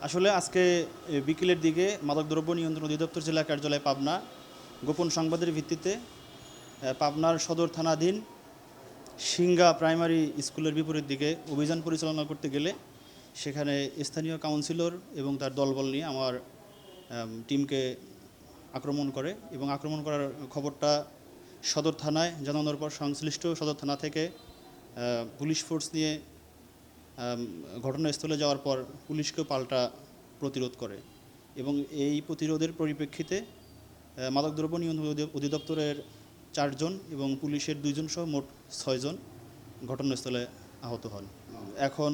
আসলে আজকে বিকেলের দিকে মাদকদ্রব্য নিয়ন্ত্রণ অধিদপ্তর জেলা কার্যালয় পাবনা, গোপন সংবাদের ভিত্তিতে পাবনার সদর থানাধীন সিঙ্গা প্রাইমারি স্কুলের বিপরীত দিকে অভিযান পরিচালনা করতে গেলে সেখানে স্থানীয় কাউন্সিলর এবং তার দলবল নিয়ে আমার টিমকে আক্রমণ করে এবং আক্রমণ করার খবরটা সদর থানায় জানানোর পর সংশ্লিষ্ট সদর থানা থেকে পুলিশ ফোর্স নিয়ে ঘটনাস্থলে যাওয়ার পর পুলিশকেও পাল্টা প্রতিরোধ করে এবং এই প্রতিরোধের পরিপ্রেক্ষিতে মাদকদ্রব্য নিয়ন্ত্রণ অধিদপ্তরের চারজন এবং পুলিশের দুইজন সহ মোট ছয়জন ঘটনাস্থলে আহত হন। এখন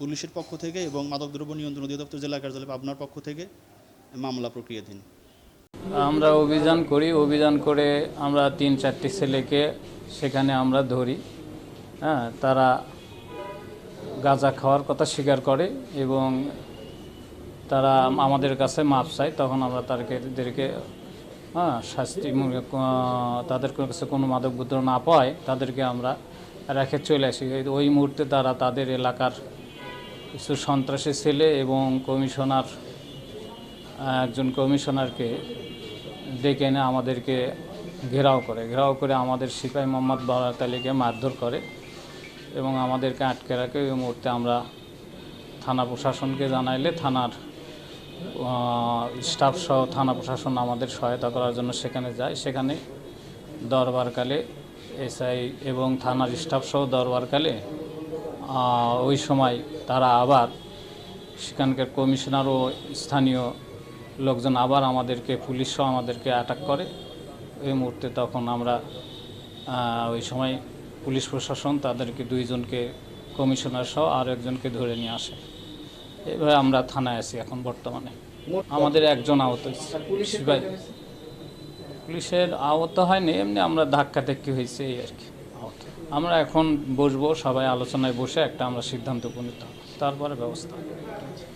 পুলিশের পক্ষ থেকে এবং মাদকদ্রব্য নিয়ন্ত্রণ অধিদপ্তর জেলা কার্যালয় পাবনার পক্ষ থেকে মামলা প্রক্রিয়াধীন আমরা অভিযান করি, অভিযান করে আমরা তিন, চারটি ছেলেকে সেখানে আমরা ধরি। হ্যাঁ তারা গাঁজা খাওয়ার কথা স্বীকার করে এবং তারা আমাদের কাছে মাপ চায় তখন আমরা তাদেরকে হ্যাঁ আহ, তাদের কাছে কোনো মাদকদ্রব্য না পায় তাদেরকে আমরা রেখে চলে আসি। ওই মুহূর্তে তারা তাদের এলাকার কিছু সন্ত্রাসী ছেলে এবং কমিশনার একজন কমিশনারকে ডেকে এনে আমাদেরকে ঘেরাও করে। ঘেরাও করে আমাদের সিপাহী মোহাম্মদ বারাত আলীকে মারধর করে। এবং আমাদেরকে আটকে রাখে। ওই মুহূর্তে আমরা থানা প্রশাসনকে জানাইলে থানার স্টাফ সহ থানা প্রশাসন আমাদের সহায়তা করার জন্য সেখানে যায়। সেখানে দরবারকালে এসআই এবং থানার স্টাফ সহ দরবারকালে ওই সময় তারা আবার সেখানকার কমিশনার ও স্থানীয় লোকজন আবার আমাদেরকে, পুলিশ সহ আমাদেরকে অ্যাটাক করে। ওই মুহূর্তে তখন আমরা ওই সময় পুলিশ প্রশাসন তাদেরকে দুইজনকে কমিশনার সহ আর একজনকে ধরে নিয়ে আসে। এভাবে আমরা থানায় আছি এখন বর্তমানে। আমাদের একজন আহত সিপাহী। পুলিশের আহত হয়নি এমনি আমরা ধাক্কা ধাক্কি হয়েছে এই আর কি। আহত। আমরা এখন বসবো সবাই আলোচনায় বসে একটা আমরা সিদ্ধান্ত উপনীত হব। তারপরে ব্যবস্থা।